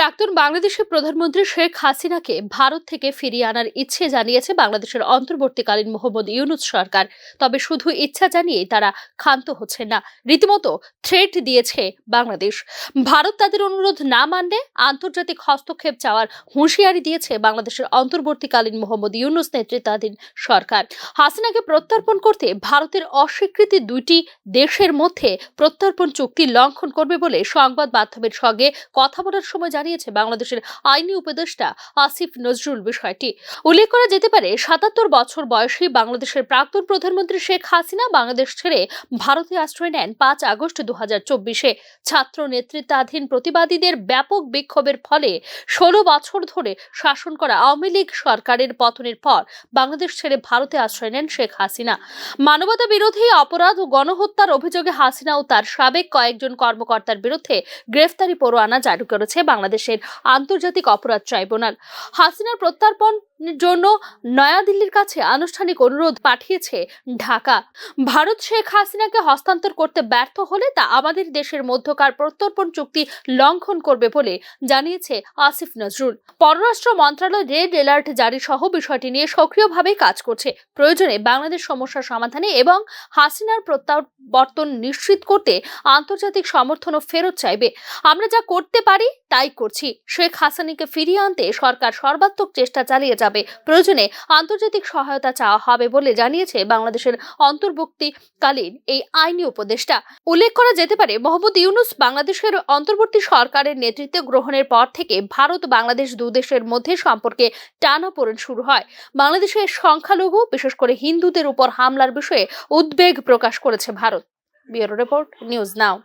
প্রাক্তন বাংলাদেশের প্রধানমন্ত্রী শেখ হাসিনাকে ভারত থেকে ফিরিয়ে আনার ইচ্ছে জানিয়েছে বাংলাদেশের অন্তর্বর্তীকালীন মোহাম্মদ ইউনুস সরকার। তবে শুধু ইচ্ছা জানিয়েই তারা ক্ষান্ত হচ্ছে না। রীতিমতো থ্রেট দিয়েছে বাংলাদেশ। ভারত তাদের অনুরোধ না মানলে আন্তর্জাতিক হস্তক্ষেপ চাওয়ার হুঁশিয়ারি দিয়েছে বাংলাদেশের অন্তর্বর্তীকালীন মোহাম্মদ ইউনুস নেতৃত্বাধীন সরকার। হাসিনাকে প্রত্যর্পণ করতে ভারতের অস্বীকৃতি দুইটি দেশের মধ্যে প্রত্যর্পণ চুক্তি লঙ্ঘন করবে বলে সংবাদ মাধ্যমের সঙ্গে কথা বলার সময় জানিয়েছে বাংলাদেশের আইনি উপদেষ্টা আসিফ নজরুল বিষয়টি। উল্লেখ করা যেতে পারে, সাতাত্তর বছর বয়সী বাংলাদেশের প্রাক্তন প্রধানমন্ত্রী শেখ হাসিনা বাংলাদেশ ছেড়ে ভারতে আশ্রয় নেন পাঁচ আগস্ট দু হাজার চব্বিশে। ছাত্র নেতৃত্বাধীন প্রতিবাদীদের ব্যাপক বিক্ষোভের ফলে ষোলো বছর ধরে শাসন করা আওয়ামী লীগ সরকারের পতনের পর বাংলাদেশ ছেড়ে ভারতে আশ্রয় নেন শেখ হাসিনা। মানবতা বিরোধী অপরাধ ও গণহত্যার অভিযোগে হাসিনা ও তার সাবেক কয়েকজন কর্মকর্তার বিরুদ্ধে গ্রেফতারি পরোয়ানা জারি করেছে বাংলাদেশের আন্তর্জাতিক অপরাধ ট্রাইব্যুনাল। হাসিনার প্রত্যর্পণ জন্য নয়াদিল্লির কাছে আনুষ্ঠানিক অনুরোধ পাঠিয়েছে ঢাকা। ভারত শেখ হাসিনাকে হস্তান্তর করতে ব্যর্থ হলে তা আমাদের দেশের মধ্যকার প্রত্যর্পণ চুক্তি লঙ্ঘন করবে বলে জানিয়েছে আসিফ নজরুল। পররাষ্ট্র মন্ত্রণালয় রেড অ্যালার্ট জারি সহ বিষয়টি নিয়ে সক্রিয়ভাবে কাজ করছে। প্রয়োজনে বাংলাদেশ সমস্যা সমাধানে এবং হাসিনার প্রত্যাবর্তন নিশ্চিত করতে আন্তর্জাতিক সমর্থনও ফেরত চাইবে। আমরা যা করতে পারি, তাই করছি। শেখ হাসিনাকে ফিরিয়ে আনতে সরকার সর্বাত্মক চেষ্টা চালিয়ে যাবে। প্রয়োজনে আন্তর্জাতিক সহায়তা চাওয়া হবে বলে জানিয়েছে বাংলাদেশের অন্তর্বর্তীকালীন এই আইনি উপদেষ্টা। উল্লেখ করা যেতে পারে, মোহাম্মদ ইউনুস বাংলাদেশের অন্তর্বর্তী সরকারের নেতৃত্ব গ্রহণের পর থেকে ভারত বাংলাদেশ দু দেশের মধ্যে সম্পর্কে টানাপোড়েন শুরু হয়। বাংলাদেশের সংখ্যালঘু, বিশেষ করে হিন্দুদের উপর হামলার বিষয়ে উদ্বেগ প্রকাশ করেছে Bharat. Bureau report, news now.